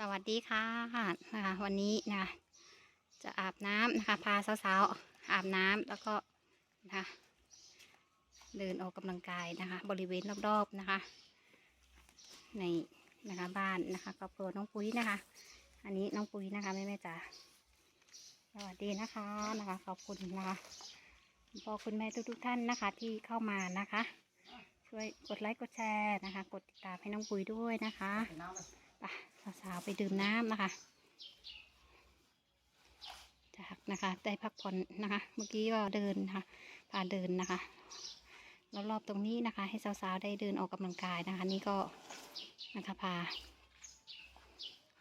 สวัสดีค่ะนะคะวันนี้นะคะจะอาบน้ำนะคะพาสาวๆอาบน้ำแล้วก็นะคะเดินออกกำลังกายนะคะ บริเวณรอบๆนะคะ ในนะคะบ้านนะคะครอบครัวน้องปุ้ยนะคะ อันนี้น้องปุ้ยนะคะแม่แม่จ๋าสวัสดีนะคะนะคะ ขอบคุณนะคะพ่อคุณแม่ทุกๆท่านนะคะ ที่เข้ามานะคะ ช่วยกดไลค์กดแชร์นะคะ กดติดตามให้น้องปุ้ยด้วยนะคะไป สาวๆไปดื่มน้ำนะคะ จากนะคะได้พักผ่อนนะคะ เมื่อกี้ก็เดินนะคะพาเดินนะคะแล้วรอบตรงนี้นะคะ ให้สาวๆได้เดินออกกำลังกายนะคะ นี่ก็นะคะพา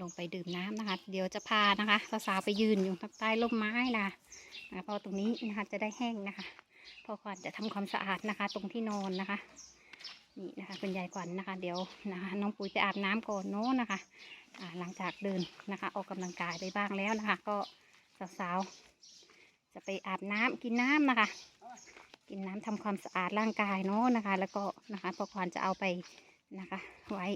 ลงไปดื่มน้ำนะคะ เดี๋ยวจะพานะคะสาวๆไปยืนอยู่ใต้ร่มไม้นะคะนะคะพราะตรงนี้นะคะจะได้แห้งนะคะ พอก่อนจะทำความสะอาดนะคะ ตรงที่นอนนะคะ นี่นะคะคุณยายขวัญนะคะ เดี๋ยวนะคะน้องปุ๋ยไปอาบน้ำก่อนโน้นนะคะอ่าหลังจากเดินนะคะ ออกกำลังกายไปบ้างแล้วนะคะ ก็สาวๆจะไปอาบน้ำกินน้ำนะคะ กินน้ำทำความสะอาดร่างกายเนาะนะคะ แล้วก็นะคะพอก่อนจะเอาไปนะคะ ไว้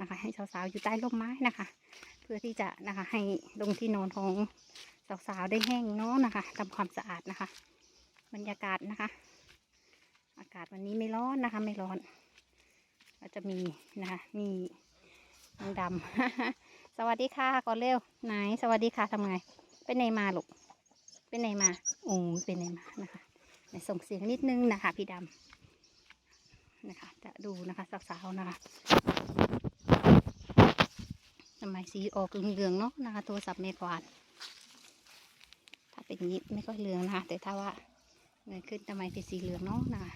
นะคะ ให้สาวๆอยู่ใต้ร่มไม้นะคะ เพื่อที่จะนะคะให้ลงที่นอนของสาวๆได้แห้งเนาะนะคะทำความสะอาดนะคะ บรรยากาศนะคะ อากาศวันนี้ไม่ร้อนนะคะ ไม่ร้อน ก็จะมีนะคะมีนางดำสวัสดีค่ะก่อนเร็วไหนสวัสดีค่ะทำไงเป็นไงมาลูกเป็นไงมาโอ้เป็นไงมานะคะไหนส่งเสียงนิดนึงนะคะ พี่ดำนะคะ จะดูนะคะสาวๆนะคะทำไมสีออกเหลืองๆเนาะนะคะโทรศัพท์เมกวาดถ้าเป็นนี้ไม่ค่อยเหลืองนะคะแต่ถ้าว่าเงยขึ้นทำไมเป็นสีเหลืองเนาะนะคะ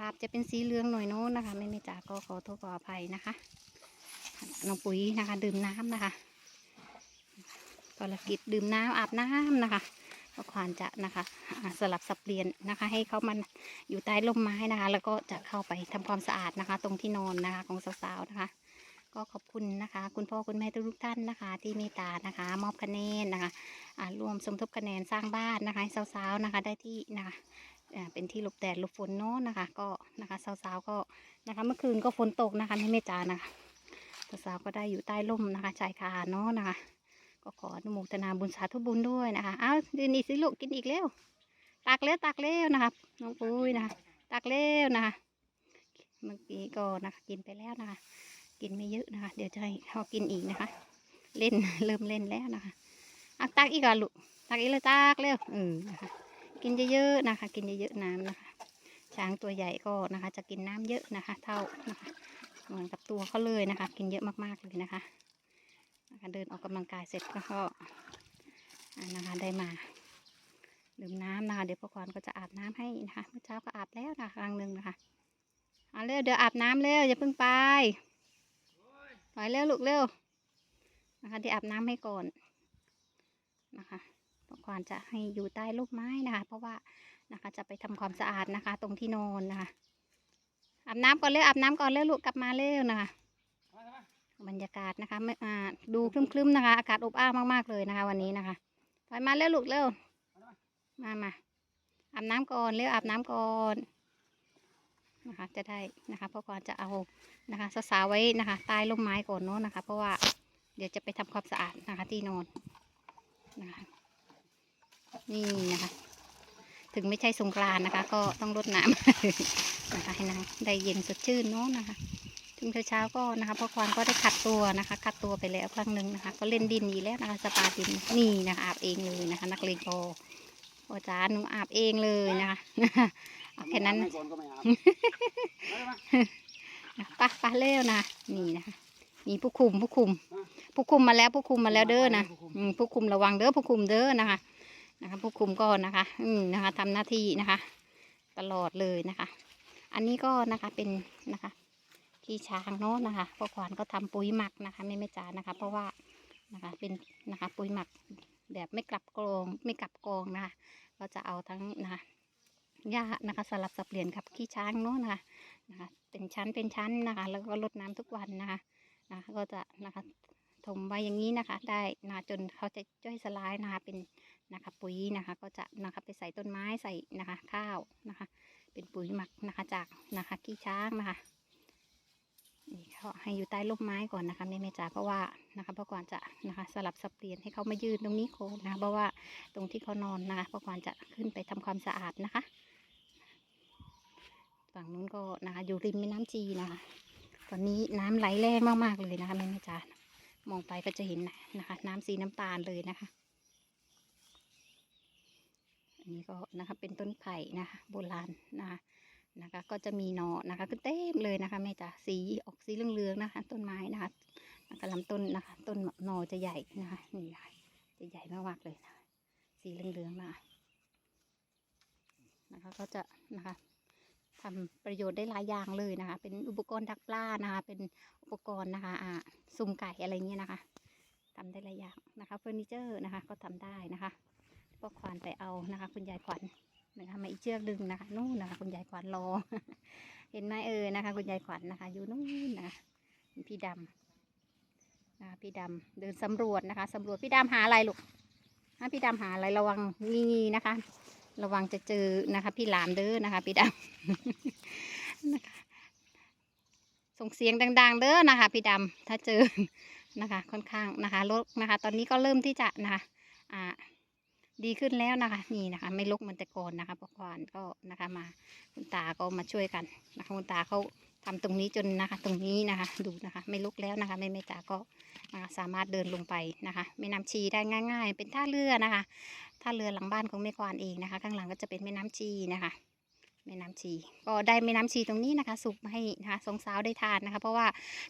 ภาพจะเป็นสีเหลืองหน่อยโน้นนะคะไม่ไม่จ๋าก็ขอโทษขออภัยนะคะน้องปุ๋ยนะคะ ดื่มน้ำนะคะภารกิจดื่มน้ำอาบน้ำนะคะก็ควรจะนะคะสลับสับเปลี่ยนนะคะ ให้เขามันอยู่ใต้ร่มไม้นะคะ แล้วก็จะเข้าไปทำความสะอาดนะคะ ตรงที่นอนนะคะของสาวๆนะคะ ก็ขอบคุณนะคะ คุณพ่อคุณแม่ทุกท่านนะคะ ที่เมตตานะคะ มอบคะแนนนะคะอ่ารวมสมทบคะแนนสร้างบ้านนะคะสาวๆนะคะได้ที่นะคะ เป็นที่หลบแดดหลบฝนเนาะนะคะ ก็นะคะสาวๆก็นะคะเมื่อคืนก็ฝนตกนะคะที่เมจานะคะสาวๆก็ได้อยู่ใต้ร่มนะคะชายคาเนาะนะคะ ก็ขออนุโมทนาบุญสาธุบุญด้วยนะคะอ้าวดื่นอีกสิลูกกินอีกเร็วตักแล้วตักแล้วนะคะน้องปุ้ยนะคะตักแล้วนะคะเมื่อกี้ก็นะคะกินไปแล้วนะคะ กินไม่เยอะนะคะ เดี๋ยวจะให้เขากินอีกนะคะ เล่นเริ่มเล่นแล้วนะคะอะตักอีกอะลูกตักอีกเลยตักเร็วเออนะคะ กินเยอะๆนะคะ กินเยอะๆน้ำนะคะ ช้างตัวใหญ่ก็นะคะ จะกินน้ำเยอะนะคะ เท่านะคะ เหมือนกับตัวเขาเลยนะคะ กินเยอะมากๆเลยนะคะนะคะเดินออกกำลังกายเสร็จก็ก็นะคะได้มาดื่มน้ำนะคะเดี๋ยวพ่อควานก็จะอาบน้ำให้นะคะเมื่อเช้าก็อาบแล้วนะคะครั้งหนึ่งนะคะเอาเร็วเดี๋ยวอาบน้ำเร็วอย่าเพิ่งไปถอยเร็วลูกเร็วนะคะเดี๋ยวอาบน้ำให้ก่อนนะคะ พ่อควานจะให้อยู่ใต้ร่มไม้นะคะ เพราะว่านะคะจะไปทำความสะอาดนะคะ ตรงที่นอนนะคะอาบน้ำก่อนเร็วอาบน้ำก่อนเร็วลูกกลับมาเร็วนะคะ บรรยากาศนะคะไม่อ่าดูคลึ้มๆนะคะ อากาศอบอ้าวมากๆเลยนะคะ วันนี้นะคะถอยมาเร็วลูกเร็วมามาอาบน้ำก่อนเร็วอาบน้ำก่อนนะคะ จะได้นะคะเพราะก่อนจะเอานะคะสาวไว้นะคะ ใต้ร่มไม้ก่อนเนาะนะคะ เพราะว่าเดี๋ยวจะไปทำความสะอาดนะคะ ที่นอนนะคะ นี่นะคะ ถึงไม่ใช่สงกรานต์นะคะ ก็ต้องรดน้ำนะคะให้นางได้เย็นสดชื่นเนาะนะคะถึงเช้าๆก็นะคะพ่อควานก็ได้ขัดตัวนะคะ ขัดตัวไปแล้วครั้งหนึ่งนะคะ ก็เล่นดินอีกแล้วนะคะสปาดินนี่นะคะอาบเองเลยนะคะ นักเลงพอพ่อจ๋าหนูอาบเองเลยนะคะเอาแค่นั้นไม่ก่อนก็ไม่อาบปะปะเร็วนะนี่นะคะมีผู้คุมผู้คุม ผู้คุมมาแล้วผู้คุมมาแล้วเด้อนะอืมผู้คุมระวังเด้อผู้คุมเด้อนะคะ นะคะ ผู้คุมก็นะคะ อืมนะคะทำหน้าที่นะคะ ตลอดเลยนะคะ อันนี้ก็นะคะเป็นนะคะขี้ช้างเนาะนะคะพ่อขวานก็ทำปุ๋ยหมักนะคะไม่ไม่จ๋านะคะ เพราะว่านะคะเป็นนะคะปุ๋ยหมักแบบไม่กลับกรองไม่กลับกองนะคะก็จะเอาทั้งนะคะหญ้านะคะสลับสับเปลี่ยนกับขี้ช้างเนาะนะคะนะคะ เป็นชั้นเป็นชั้นนะคะ แล้วก็รดน้ำทุกวันนะคะนะคะ ก็จะนะคะถมไว้อย่างนี้นะคะ ได้นะคะจนเขาจะย่อยสลายนะคะเป็น นะคะปุ๋ยนะคะก็จะนะคะไปใส่ต้นไม้ใส่นะคะ ข้าวนะคะ เป็นปุ๋ยหมักนะคะจากนะคะขี้ช้างนะคะนี่ค่ะก็ให้อยู่ใต้ร่มไม้ก่อนนะคะแม่แม่จ๋าเพราะว่านะคะพ่อก่อนจะนะคะสลับสับเปลี่ยนให้เขามายืนตรงนี้โคนนะคะเพราะว่าตรงที่เขานอนนะคะพ่อก่อนจะขึ้นไปทำความสะอาดนะคะ ฝั่งนู้นก็นะคะอยู่ริมแม่น้ำจีนะคะ ตอนนี้น้ำไหลแรงมากๆเลยนะคะแม่แม่จ๋ามองไปก็จะเห็นนะคะ น้ำสีน้ำตาลเลยนะคะ นี้ก็นะคะเป็นต้นไผ่นะคะโบราณนะคะนะคะ ก็จะมีหนอนะคะก็เต็มเลยนะคะแม่จ๋าสีออกสีเหลืองๆนะคะ ต้นไม้นะคะนะคะลำต้นนะคะ ต้นหนอจะใหญ่นะคะนี่ค่ะจะใหญ่มากๆเลยนะสีเหลืองๆนะนะคะ ก็จะนะคะทำประโยชน์ได้หลายอย่างเลยนะคะ เป็นอุปกรณ์ดักปลานะคะ เป็นอุปกรณ์นะคะอ่าซุ่มไก่อะไรเงี้ยนะคะทำได้หลายอย่างนะคะเฟอร์นิเจอร์นะคะ ก็ทำได้นะคะ ก็ควานไปเอานะคะ คุณยายขวัญนะคะมาอีกเชือกดึงนะคะนู่นนะคะ คุณยายขวัญรอ เห็นไหมเออนะคะ คุณยายขวัญนะคะ อยู่นู่นนะคะพี่ดำนะคะพี่ดำเดินสำรวจนะคะสำรวจพี่ดำหาอะไรลูกฮะพี่ดำหาอะไรระวังงีๆนะคะ ระวังจะเจอนะคะ พี่หลามเด้อนะคะ พี่ดำนะคะส่งเสียงดัง ๆ เด้อนะคะ พี่ดำถ้าเจอนะคะ ค่อนข้างนะคะลกนะคะ ตอนนี้ก็เริ่มที่จะนะคะอ่า ดีขึ้นแล้วนะคะ นี่นะคะ ไม่ลุกเหมันแต่ก่อนนะคะปกวานก็นะคะมาคุณตาก็มาช่วยกันนะคะคุณตาเขาทำตรงนี้จนนะคะ ตรงนี้นะคะ ดูนะคะ ไม่ลุกแล้วนะคะแม่แม่ตาก็นะคะสามารถเดินลงไปนะคะแม่น้ำชีได้ง่าย ๆ เป็นท่าเรือนะคะท่าเรือหลังบ้านของแม่ควานเองนะคะ ข้างหลังก็จะเป็นแม่น้ำชีนะคะ แม่น้ำชี ก็ได้แม่น้ำชีตรงนี้นะคะ สุกมาให้นะคะสองสาวได้ทานนะคะ เพราะว่า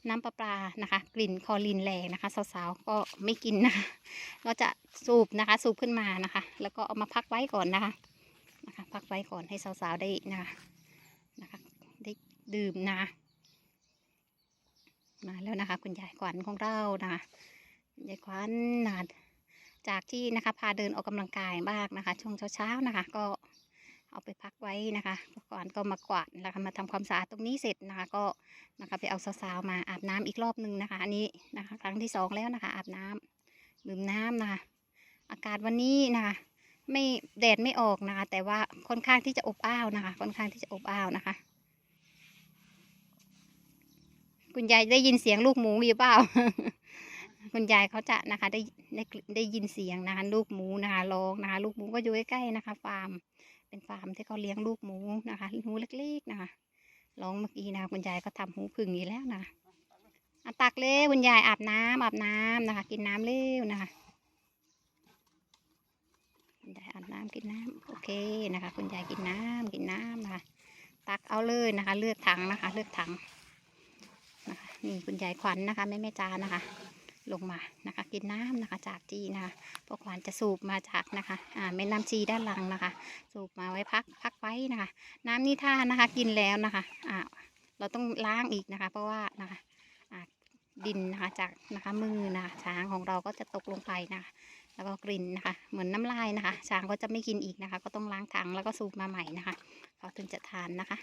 น้ำประปลานะคะ กลิ่นคอรีนแรงนะคะ สาวๆก็ไม่กินนะคะก็จะสูบนะคะ สูบขึ้นมานะคะ แล้วก็เอามาพักไว้ก่อนนะคะนะคะ พักไว้ก่อนให้สาวๆได้นะคะนะคะ ได้ดื่มนะคะมาแล้วนะคะ คุณยายขวัญของเรานะคะคุณยายขวัญนะคะจากที่นะคะพาเดินออกกำลังกายบ้างนะคะ ช่วงเช้าๆนะคะ ก็ เอาไปพักไว้นะคะก่อนก็มากวาดนะคะมาทำความสะอาดตรงนี้เสร็จนะคะ ก็นะคะไปเอาสาวๆมาอาบน้ำอีกรอบหนึ่งนะคะ อันนี้นะคะครั้งที่สองแล้วนะคะ อาบน้ำดื่มน้ำนะคะ อากาศวันนี้นะคะไม่แดดไม่ออกนะคะ แต่ว่าค่อนข้างที่จะอบอ้าวนะคะ ค่อนข้างที่จะอบอ้าวนะคะ คุณยายได้ยินเสียงลูกหมูอยู่เปล่าคุณยายเขาจะนะคะได้ได้ได้ยินเสียงนะคะลูกหมูนะคะร้องนะคะ ลูกหมูก็อยู่ใกล้ๆนะคะ ฟาร์ม เป็นฟาร์มที่เขาเลี้ยงลูกหมูนะคะหมูเล็กๆนะคะร้องเมื่อกี้นะคุณยายก็ทำหูผึ่งอีกแล้วนะอะตักเลยคุณยายอาบน้ำอาบน้ำนะคะ กินน้ำเร็วนะคะคุณยายอาบน้ำกินน้ำโอเคนะคะ คุณยายกินน้ำกินน้ำนะคะ ตักเอาเลยนะคะ เลือกถังนะคะ เลือกถังนะคะนี่คุณยายขวัญนะคะแม่แม่จานะคะ ลงมานะคะ กินน้ำนะคะจากจีนะคะพวกขวัญจะสูบมาจากนะคะอ่าแม่น้ำจีด้านหลังนะคะ สูบมาไว้พักพักไว้นะคะ น้ำนี่ท่านะคะกินแล้วนะคะอ่าเราต้องล้างอีกนะคะ เพราะว่านะคะอ่าดินนะคะจากนะคะมือนะคะช้างของเราก็จะตกลงไปนะคะ แล้วก็กลิ่นนะคะ เหมือนน้ำลายนะคะ ช้างก็จะไม่กินอีกนะคะ ก็ต้องล้างถังแล้วก็สูบมาใหม่นะคะเขาถึงจะทานนะคะ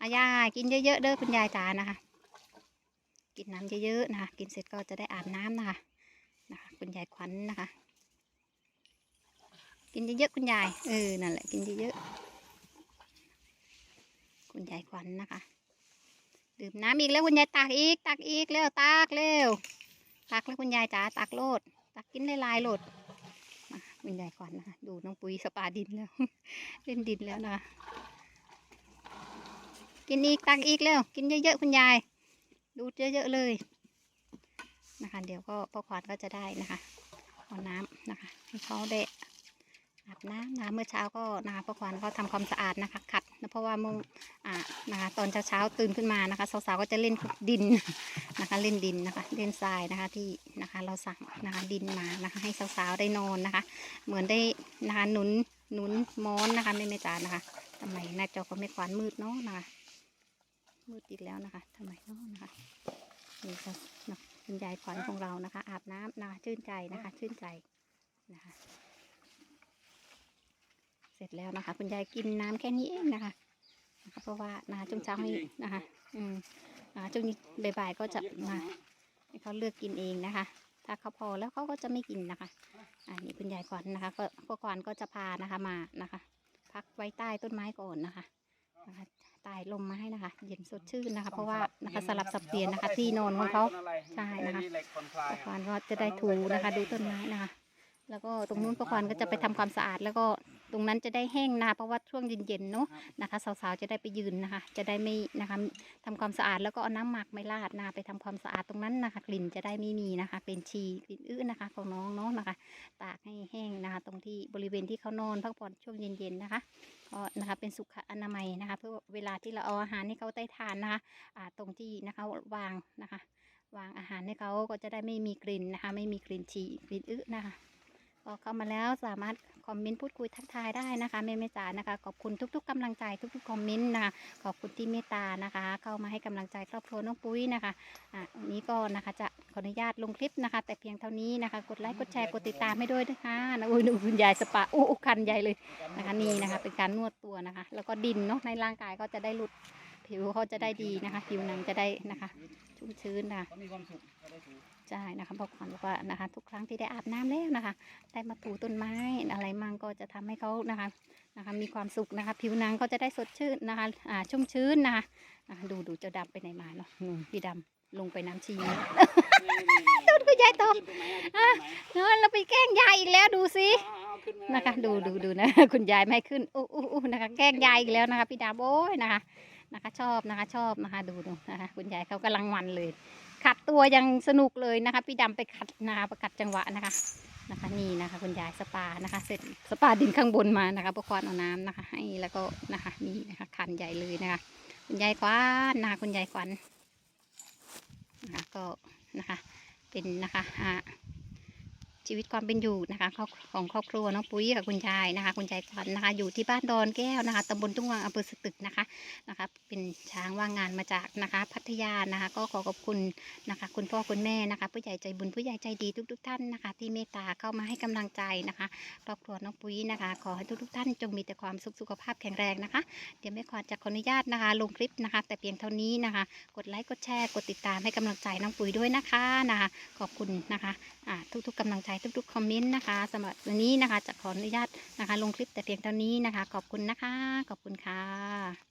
อายายกินเยอะๆเด้อคุณยายจ๋านะคะ กินน้ำเยอะๆนะคะ กินเสร็จก็จะได้อาบน้ำนะคะนะคะคุณยายขวัญนะคะ กินเยอะๆคุณยายเออนั่นแหละกินเยอะๆคุณยายขวัญนะคะดื่มน้ำอีกแล้วคุณยายตักอีก ตักอีกเร็วตักเร็วตักแล้วคุณยายจ๋าตักโลด ตักกินลายๆโลดมาคุณยายขวัญนะคะดูน้องปุ๋ยสปาดินแล้ว เล่นดินแล้วนะคะกินอีกตักอีกเร็วกินเยอะๆคุณยาย ดูดเยอะๆเลยนะคะ เดี๋ยวก็พ่อขวัญก็จะได้นะคะเอาน้ำนะคะให้เขาได้อาบน้ำนะเมื่อเช้าก็นะคะพ่อขวัญเขาทำความสะอาดนะคะ ขัดนะเพราะว่าเมื่ออ่านะคะตอนเช้าๆตื่นขึ้นมานะคะ สาวๆก็จะเล่นดินนะคะ เล่นดินนะคะ เล่นทรายนะคะที่นะคะเราสั่งนะคะดินมานะคะ ให้สาวๆได้นอนนะคะ เหมือนได้นะคะหนุนหนุนหมอนนะคะไม่ไม่จ๋านะคะทำไมหน้าจอก็ไม่ขวานมืดเนาะนะคะ มืดอีกแล้วนะคะทำไมเนาะนะคะนี่ก็นะคุณยายขวัญของเรานะคะ อาบน้ำนะคะชื่นใจนะคะ ชื่นใจนะคะ เสร็จแล้วนะคะ คุณยายกินน้ำแค่นี้เองนะคะนะคะเพราะว่านะคะช่วงเช้าให้นะคะ อืมนะคะช่วงนี้บ่ายๆก็จะมาให้เขาเลือกกินเองนะคะ ถ้าเขาพอแล้วเขาก็จะไม่กินนะคะอันนี้คุณยายขวัญนะคะ ก็พ่อขวัญก็จะพานะคะมานะคะ พักไว้ใต้ต้นไม้ก่อนนะคะนะคะ ตายลมมาให้นะคะ เย็นสดชื่นนะคะ เพราะว่านะคะสลับสับเปลี่ยนนะคะ ที่นอนของเขาใช่นะคะเหล็กคอนคลายประควานก็จะได้ถูนะคะ ดูต้นไม้นะคะ แล้วก็ตรงนู้นประควานก็จะไปทำความสะอาด แล้วก็ตรงนั้นจะได้แห้งนะคะเพราะว่าช่วงเย็นๆเนาะนะคะสาวๆจะได้ไปยืนนะคะ จะได้ไม่นะคะทำความสะอาดแล้วก็เอาน้ำหมักไม่ลาดนะคะไปทำความสะอาดตรงนั้นนะคะ กลิ่นจะได้ไม่มีนะคะกลิ่นชีกลิ่นอื้อนะคะ ของน้องเนาะนะคะ ตากให้แห้งนะคะ ตรงที่บริเวณที่เขานอนพักผ่อนช่วงเย็นๆนะคะ ก็นะคะเป็นสุขอนามัยนะคะ เพื่อเวลาที่เราเอาอาหารให้เขาได้ทานนะคะตรงที่นะคะวางนะคะ วางอาหารให้เขาก็จะได้ไม่มีกลิ่นนะคะ ไม่มีกลิ่นฉี่กลิ่นอึนะคะก็เข้ามาแล้วสามารถคอมเมนต์พูดคุยทักทายได้นะคะแม่แม่จ๋านะคะขอบคุณทุก ๆกำลังใจทุกๆคอมเมนต์นะคะขอบคุณที่เมตตานะคะ เข้ามาให้กำลังใจครอบครัวน้องปุ้ยนะคะอะวันนี้ก็นะคะจะ ออนุญาตลงคลิปนะคะ แต่เพียงเท่านี้นะคะ กดไลค์กดแชร์กดติดตามให้ด้วยนะคะนะอุ้ยดูคุณยายสปาอู้อู้คันใหญ่เลยนะคะนี่นะคะ เป็นการนวดตัวนะคะ แล้วก็ดินเนาะในร่างกายก็จะได้หลุดผิวเขาจะได้ดีนะคะผิวหนังจะได้นะคะ ชุ่มชื้นนะคะเขามีความสุขเขาได้ถูใช่นะคะบอกก่อนบอกว่านะคะ ทุกครั้งที่ได้อาบน้ำแล้วนะคะ ได้มาถูต้นไม้อะไรมั่งก็จะทำให้เขานะคะนะคะ มีความสุขนะคะ ผิวหนังก็จะได้สดชื่นนะคะอ่าชุ่มชื้นนะคะอ่าดูดูเจ้าดำไปไหนมาเนาะนู่นพี่ดำ ลงไปน้ำชีแล้วต้นคุณยายโตขึ้นตรงไหนอะขึ้นตรงไหนเออเราไปแกล้งยายอีกแล้วดูสิเอาเอาขึ้นไม่ได้นะคะ ดูดูดูนะ คุณยายไม่ให้ขึ้นอู้อู้อู้นะคะ แกล้งยายอีกแล้วนะคะ พี่ดำโอ้ยนะคะ นะคะ ชอบนะคะ ชอบนะคะ ดูดูนะคะ คุณยายเขากำลังมันเลย ขัดตัวยังสนุกเลยนะคะ พี่ดำไปขัดนะคะประกัดจังหวะนะคะนะคะนี่นะคะ คุณยายสปานะคะ เสร็จสปาดินข้างบนมานะคะประควานเอาน้ำนะคะ ให้แล้วก็นะคะนี่นะคะคันใหญ่เลยนะคะ คุณยายควันนะคะคุณยายควันนะคะ ก็นะคะเป็นนะคะ ชีวิตความเป็นอยู่นะคะของครอบครัวน้องปุ้ยกับคุณยายนะคะคุณยายควันนะคะ อยู่ที่บ้านดอนแก้วนะคะตำบลทุ่งวังอำเภอสตึกนะคะนะคะ เป็นช้างว่างงานมาจากนะคะ พัทยานะคะ ก็ขอขอบคุณนะคะ คุณพ่อคุณแม่นะคะ ผู้ใหญ่ใจบุญผู้ใหญ่ใจดีทุกๆท่านนะคะ ที่เมตตาเข้ามาให้กำลังใจนะคะครอบครัวน้องปุ้ยนะคะ ขอให้ทุกๆท่านจงมีแต่ความสุขสุขภาพแข็งแรงนะคะ เดี๋ยวแม่ขวัญจะขออนุญาตนะคะ ลงคลิปนะคะ แต่เพียงเท่านี้นะคะ กดไลค์กดแชร์กดติดตามให้กำลังใจน้องปุ๋ยด้วยนะคะนะคะ ขอบคุณนะคะทุกๆกำลังใจทุกๆคอมเมนต์นะคะสำหรับวันนี้นะคะจะขออนุญาตนะคะ ลงคลิปแต่เพียงเท่านี้นะคะ ขอบคุณนะคะ ขอบคุณค่ะ